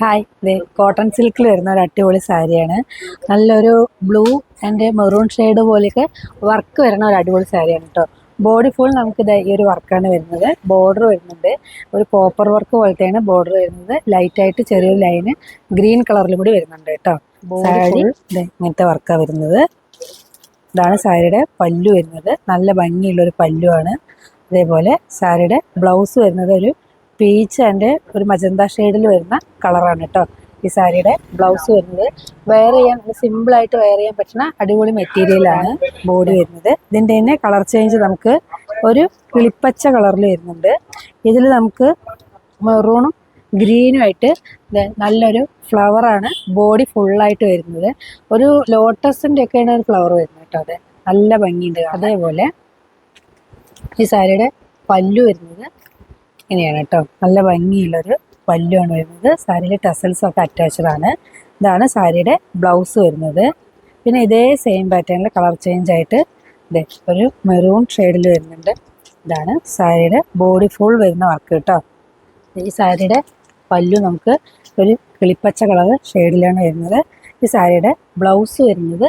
Hi ഇത് cotton സിൽക്കിൽ വരുന്ന ഒരു അടിപൊളി സാരിയാണ്. നല്ലൊരു ബ്ലൂ ആൻഡ് മെറൂൺ ഷെയ്ഡ് പോലെയൊക്കെ വർക്ക് വരുന്ന ഒരു അടിപൊളി സാരിയാണ് കേട്ടോ ബോഡി ഫുൾ നമുക്ക് ദേ ഈ ഒരു വർക്കാണ് വരുന്നത്. ബോർഡർ വരുന്നുണ്ട്. ഒരു കോപ്പർ വർക്ക് പോലത്തെയാണ് ബോർഡർ വരുന്നത്. ലൈറ്റ് ആയിട്ട് ചെറിയൊരു ലൈന് ഗ്രീൻ കളറിൽ കൂടി വരുന്നുണ്ട് കേട്ടോ സാരി ഇങ്ങനത്തെ വർക്കാണ് വരുന്നത്. ഇതാണ് സാരിയുടെ പല്ലു വരുന്നത്. നല്ല ഭംഗിയുള്ളൊരു പല്ലുവാണ്. അതേപോലെ സാരിയുടെ ബ്ലൗസ് വരുന്നത് ഒരു പീച്ച് ആൻഡ് ഒരു മജന്ത ഷെയ്ഡിൽ വരുന്ന കളറാണ് കേട്ടോ ഈ സാരിയുടെ ബ്ലൗസ് വരുന്നത്. വെയർ ചെയ്യാൻ സിമ്പിളായിട്ട് വെയർ ചെയ്യാൻ പറ്റുന്ന അടിപൊളി മെറ്റീരിയലാണ് ബോഡി വരുന്നത്. ഇതിന്റെ തന്നെ കളർ ചേഞ്ച് നമുക്ക് ഒരു കിളിപ്പച്ച കളറിൽ വരുന്നുണ്ട്. ഇതിൽ നമുക്ക് മെറൂണും ഗ്രീനും ആയിട്ട് നല്ലൊരു ഫ്ലവറാണ് ബോഡി ഫുള്ളായിട്ട് വരുന്നത്. ഒരു ലോട്ടസിന്റെ ഒക്കെയാണ് ഒരു ഫ്ലവർ വരുന്നത് കേട്ടോ അതെ. നല്ല ഭംഗിയുണ്ട്. അതേപോലെ ഈ സാരിയുടെ പല്ലു വരുന്നത് ഇങ്ങനെയാണ് കേട്ടോ. നല്ല ഭംഗിയുള്ളൊരു പല്ലുവാണ് വരുന്നത്. സാരിയിൽ ടസൽസ് ഒക്കെ അറ്റാച്ചഡ് ആണ്. ഇതാണ് സാരിയുടെ ബ്ലൗസ് വരുന്നത്. പിന്നെ ഇതേ സെയിം പാറ്റേണിൽ കളർ ചേഞ്ച് ആയിട്ട് ഇതേ ഒരു മെറൂൺ ഷെയ്ഡിൽ വരുന്നുണ്ട്. ഇതാണ് സാരിയുടെ ബോഡി ഫുൾ വരുന്ന വർക്ക് കേട്ടോ. ഈ സാരിയുടെ പല്ലു നമുക്ക് ഒരു കിളിപ്പച്ച കളർ ഷെയ്ഡിലാണ് വരുന്നത്. ഈ സാരിയുടെ ബ്ലൗസ് വരുന്നത്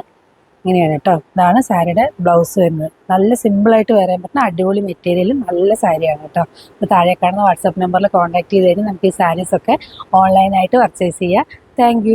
ഇങ്ങനെയാണ് കേട്ടോ. ഇതാണ് സാരിയുടെ ബ്ലൗസ് വരുന്നത്. നല്ല സിമ്പിളായിട്ട് വരാൻ പറ്റുന്ന അടിപൊളി മെറ്റീരിയലും നല്ല സാരിയാണ് കേട്ടോ. അപ്പോൾ താഴെ കാണുന്ന വാട്സപ്പ് നമ്പറിൽ കോൺടാക്ട് ചെയ്ത് കഴിഞ്ഞാൽ നമുക്ക് ഈ സാരീസൊക്കെ ഓൺലൈനായിട്ട് പർച്ചേസ് ചെയ്യാം. താങ്ക്